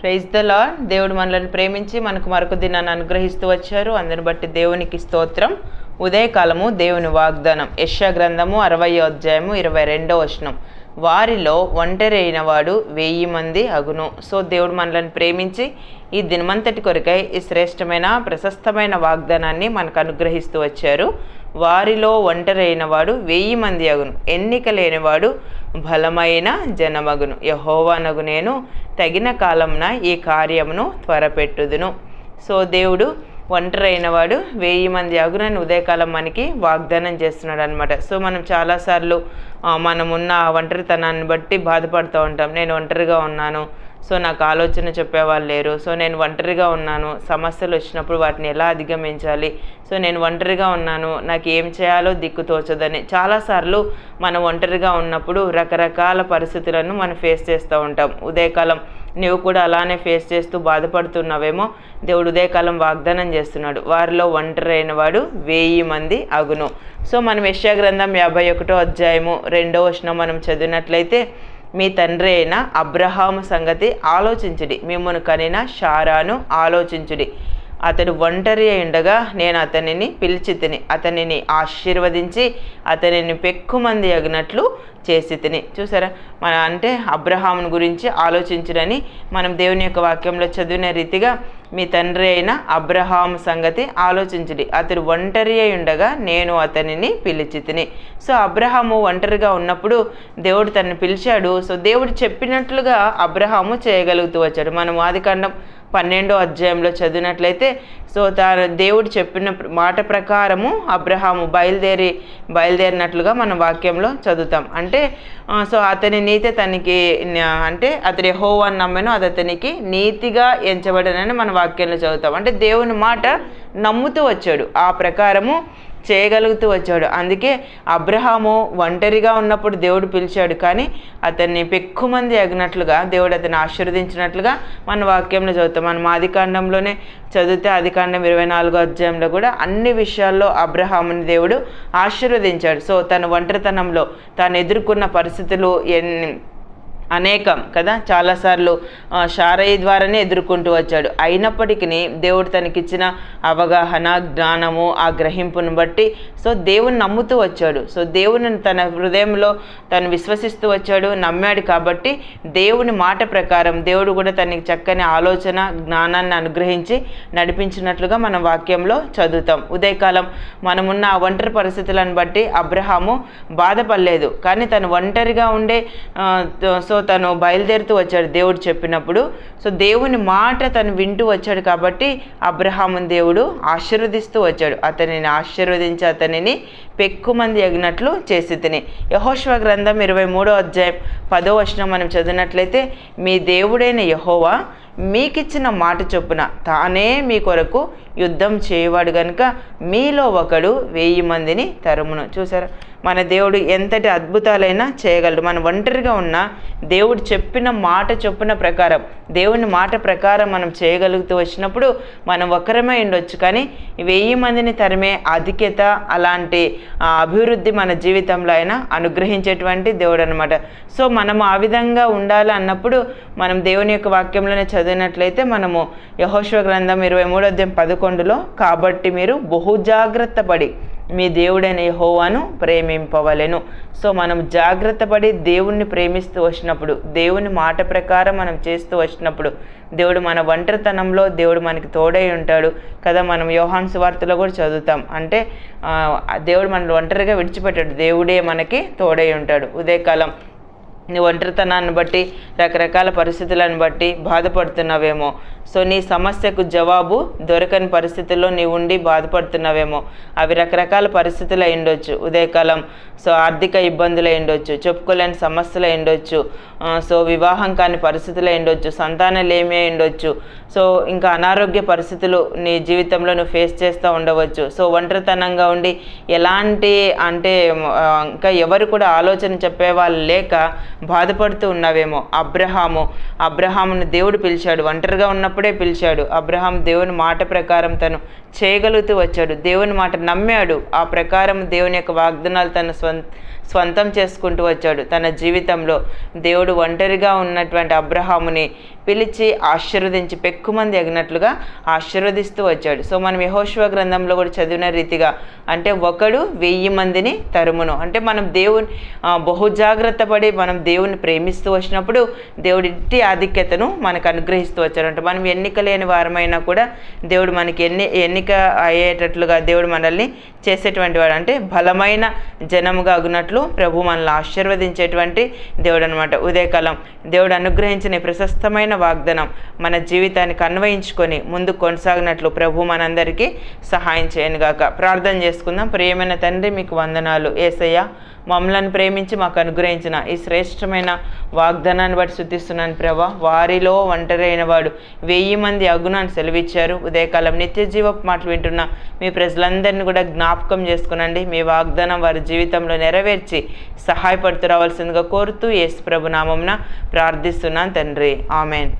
Praise the lord దేవుడు మనల్ని ప్రేమించి మనకు మరొక దినాన్ని అనుగ్రహిస్తూ వచ్చారు. అందుని బట్టి దేవునికి స్తోత్రం. ఉదయకాలము దేవుని వాగ్దానం. యెషయా గ్రంథము అరవై అధ్యాయము ఇరవై రెండో వచనం. వారిలో ఒంటరి అయిన వాడు వెయ్యి మంది అగును. సో దేవుడు మనల్ని ప్రేమించి ఈ దినమంతటి కొరకై ఈ శ్రేష్టమైన ప్రశస్తమైన వాగ్దానాన్ని మనకు అనుగ్రహిస్తూ వచ్చారు. వారిలో ఒంటరి అయిన వాడు వెయ్యి మంది అగును. ఎన్నిక లేనివాడు బలమైన జనమగును. యహోవానగు నేను తగిన కాలంన ఈ కార్యమును త్వరపెట్టుదును. సో దేవుడు ఒంటరి అయినవాడు వెయ్యి మంది అగునని ఉదయకాలం మనకి వాగ్దానం చేస్తున్నాడు అనమాట సో మనం చాలాసార్లు మనమున్న మనం ఉన్న ఒంటరితనాన్ని బట్టి బాధపడుతూ ఉంటాం. నేను ఒంటరిగా ఉన్నాను సో నాకు ఆలోచన చెప్పేవాళ్ళు లేరు. సో నేను ఒంటరిగా ఉన్నాను. సమస్యలు వచ్చినప్పుడు వాటిని ఎలా అధిగమించాలి? సో నేను ఒంటరిగా ఉన్నాను. నాకు ఏం చేయాలో దిక్కు తోచదని. చాలాసార్లు మనం ఒంటరిగా ఉన్నప్పుడు రకరకాల పరిస్థితులను మనం ఫేస్ చేస్తూ ఉంటాం. ఉదయకాలం నువ్వు కూడా అలానే ఫేస్ చేస్తూ బాధపడుతున్నావేమో? దేవుడు ఉదయకాలం వాగ్దానం చేస్తున్నాడు. వారిలో ఒంటరి వాడు వెయ్యి మంది అగును. సో మనం యశ్యా గ్రంథం యాభై ఒకటో అధ్యాయము రెండో వచనం మనం చదివినట్లయితే మీ తండ్రి అయిన అబ్రహాము సంగతి ఆలోచించుడి. మిమ్మను కనిన షారాను ఆలోచించుడి. అతడు ఒంటరి ఉండగా నేను అతనిని పిలిచి తిని అతనిని ఆశీర్వదించి అతనిని పెక్కుమంది అగినట్లు చేసి తిని చూసారా? మన అంటే అబ్రహాముని గురించి ఆలోచించుడని మనం దేవుని యొక్క వాక్యంలో చదివిన రీతిగా మీ తండ్రి అయిన అబ్రహాము సంగతి ఆలోచించుడి. అతడు ఒంటరి అయి ఉండగా నేను అతనిని పిలిచి తిని. సో అబ్రహాము ఒంటరిగా ఉన్నప్పుడు దేవుడు తనని పిలిచాడు. సో దేవుడు చెప్పినట్లుగా అబ్రహాము చేయగలుగుతూ వచ్చాడు. మనం ఆదికాండం పన్నెండో అధ్యాయంలో చదివినట్లయితే సో తాను దేవుడు చెప్పిన మాట ప్రకారము అబ్రహాము బయలుదేరి బయలుదేరినట్లుగా మన వాక్యంలో చదువుతాం. అంటే సో అతని నీతి తనకి అంటే అతని హో అని నమ్మెను అది అతనికి నీతిగా ఎంచబడనని మన వాక్యంలో చదువుతాం. అంటే దేవుని మాట నమ్ముతూ వచ్చాడు. ఆ ప్రకారము చేయగలుగుతూ వచ్చాడు. అందుకే అబ్రహాము ఒంటరిగా ఉన్నప్పుడు దేవుడు పిలిచాడు. కానీ అతన్ని పెక్కుమంది ఎగినట్లుగా దేవుడు అతన్ని ఆశీర్వదించినట్లుగా మన వాక్యంలో చదువుతాం. మనం ఆదికాండంలోనే చదివితే ఆదికాండం ఇరవై నాలుగో అధ్యాయంలో కూడా అన్ని విషయాల్లో అబ్రహాముని దేవుడు ఆశీర్వదించాడు. సో తన ఒంటరితనంలో తాను ఎదుర్కొన్న పరిస్థితులు ఎన్ని అనేకం కదా? చాలాసార్లు షారయ్య శారయ్య ద్వారానే ఎదుర్కొంటూ వచ్చాడు. అయినప్పటికీ దేవుడు తనకిచ్చిన అవగాహన జ్ఞానము ఆ గ్రహింపును బట్టి సో దేవుని నమ్ముతూ వచ్చాడు. సో దేవుని తన హృదయంలో తను విశ్వసిస్తూ వచ్చాడు నమ్మాడు కాబట్టి దేవుని మాట ప్రకారం దేవుడు కూడా తనకి చక్కని ఆలోచన జ్ఞానాన్ని అనుగ్రహించి నడిపించినట్లుగా మన వాక్యంలో చదువుతాం. ఉదయకాలం మనమున్న ఆ ఒంటరి పరిస్థితులను బట్టి అబ్రహాము బాధపడలేదు. కానీ తను ఒంటరిగా ఉండే సో తను బయలుదేరుతూ వచ్చాడు దేవుడు చెప్పినప్పుడు. సో దేవుని మాట తను వింటూ వచ్చాడు కాబట్టి అబ్రహాముని దేవుడు ఆశీర్వదిస్తూ వచ్చాడు. అతనిని ఆశీర్వదించి అతనిని పెక్కుమంది ఎగినట్లు చేసి తిని. యహోష్వ గ్రంథం ఇరవై మూడో అధ్యాయం పదో వచనం మనం చదివినట్లయితే మీ దేవుడైన యహోవా మీకిచ్చిన మాట చొప్పున తానే మీ కొరకు యుద్ధం చేయవాడు గనుక మీలో ఒకడు వెయ్యి మందిని తరుమును. చూసారా? మన దేవుడు ఎంతటి అద్భుతాలైనా చేయగలడు. మనం ఒంటరిగా ఉన్న దేవుడు చెప్పిన మాట చొప్పున ప్రకారం దేవుని మాట ప్రకారం మనం చేయగలుగుతూ వచ్చినప్పుడు మనం ఒక్కరమే ఉండొచ్చు. కానీ వెయ్యి మందిని తరిమే ఆధిక్యత అలాంటి అభివృద్ధి మన జీవితంలో అయినా అనుగ్రహించేటువంటి దేవుడు అనమాట సో మనం ఆ విధంగా ఉండాలి అన్నప్పుడు మనం దేవుని యొక్క వాక్యంలోనే చదువు చదివినట్లయితే మనము యహోశ్వ గ్రంథం ఇరవై మూడో అధ్యాయం పదకొండులో కాబట్టి మీరు బహు జాగ్రత్త పడి మీ దేవుడైన యహోవాను ప్రేమింపవలెను. సో మనం జాగ్రత్త పడి దేవుణ్ణి ప్రేమిస్తూ వచ్చినప్పుడు దేవుని మాట ప్రకారం మనం చేస్తూ వచ్చినప్పుడు దేవుడు మన ఒంటరితనంలో దేవుడు మనకి తోడై ఉంటాడు కదా మనం యోహాన్ సువార్తలో కూడా చదువుతాం. అంటే దేవుడు మనల్ని ఒంటరిగా విడిచిపెట్టాడు. దేవుడే మనకి తోడై ఉంటాడు. ఉదయకాలం నీ ఒంటరితనాన్ని బట్టి రకరకాల పరిస్థితులను బట్టి బాధపడుతున్నావేమో. సో నీ సమస్యకు జవాబు దొరకని పరిస్థితుల్లో నీవు ఉండి బాధపడుతున్నావేమో. అవి రకరకాల పరిస్థితులు అయి ఉండొచ్చు. ఉదయకాలం సో ఆర్థిక ఇబ్బందులు అయి ఉండొచ్చు. చెప్పుకోలేని సమస్యలు అయి ఉండొచ్చు సో వివాహం కాని పరిస్థితులు అయి ఉండొచ్చు. సంతానలేమి ఉండొచ్చు. సో ఇంకా అనారోగ్య పరిస్థితులు నీ జీవితంలో నువ్వు ఫేస్ చేస్తూ ఉండవచ్చు. సో ఒంటరితనంగా ఉండి ఎలాంటి అంటే ఇంకా ఎవరు కూడా ఆలోచన చెప్పేవాళ్ళు లేక బాధపడుతూ ఉన్నావేమో. అబ్రహాము అబ్రహామును దేవుడు పిలిచాడు. ఒంటరిగా ఉన్నప్పుడే పిలిచాడు. అబ్రహాం దేవుని మాట ప్రకారం తను చేయగలుగుతూ వచ్చాడు. దేవుని మాట నమ్మాడు. ఆ ప్రకారం దేవుని యొక్క వాగ్దానాలు తన స్వం స్వంతం చేసుకుంటూ వచ్చాడు. తన జీవితంలో దేవుడు ఒంటరిగా ఉన్నటువంటి అబ్రహాముని పిలిచి ఆశీర్వదించి పెక్కుమంది ఎగినట్లుగా ఆశీర్వదిస్తూ వచ్చాడు. సో మనం యహోశివ గ్రంథంలో కూడా చదివిన రీతిగా అంటే ఒకడు వెయ్యి మందిని తరుమును. అంటే మనం దేవుని ఆ, బహుజాగ్రత్త పడి మనం దేవుని ప్రేమిస్తూ వచ్చినప్పుడు దేవుడి ఇంటి ఆధిక్యతను మనకు అనుగ్రహిస్తూ వచ్చారంట మనం ఎన్నిక లేని వారమైనా కూడా దేవుడు మనకి ఎన్ని ఎన్నిక అయ్యేటట్లుగా దేవుడు మనల్ని చేసేటువంటి వాడు. అంటే బలమైన జనముగా అగునట్లు ప్రభు మనల్ని ఆశీర్వదించేటువంటి దేవుడు అనమాట ఉదయకాలం దేవుడు అనుగ్రహించిన ప్రశస్తమైన వాగ్దానం మన జీవితానికి అన్వయించుకొని ముందు కొనసాగినట్లు ప్రభు మనందరికీ సహాయం చేయనుగాక ప్రార్థన చేసుకుందాం. ప్రియమైన తండ్రి మీకు వందనాలు. ఏసయ్య మమ్మలను ప్రేమించి మాకు అనుగ్రహించిన ఈ శ్రేష్టమైన వాగ్దానాన్ని బట్టి శుద్ధిస్తున్నాను ప్రభా. వారిలో ఒంటరైన వాడు వెయ్యి మంది అగుణాన్ని సెలవిచ్చారు. ఉదయకాలం నిత్య జీవపు మాటలు వింటున్న మీ ప్రజలందరినీ కూడా జ్ఞాపకం చేసుకునండి. మీ వాగ్దానం వారి జీవితంలో నెరవేర్చి సహాయపడుతూ రావాల్సిందిగా కోరుతూ యేసు ప్రభు నామంన ప్రార్థిస్తున్నాను తండ్రి. ఆమెన్.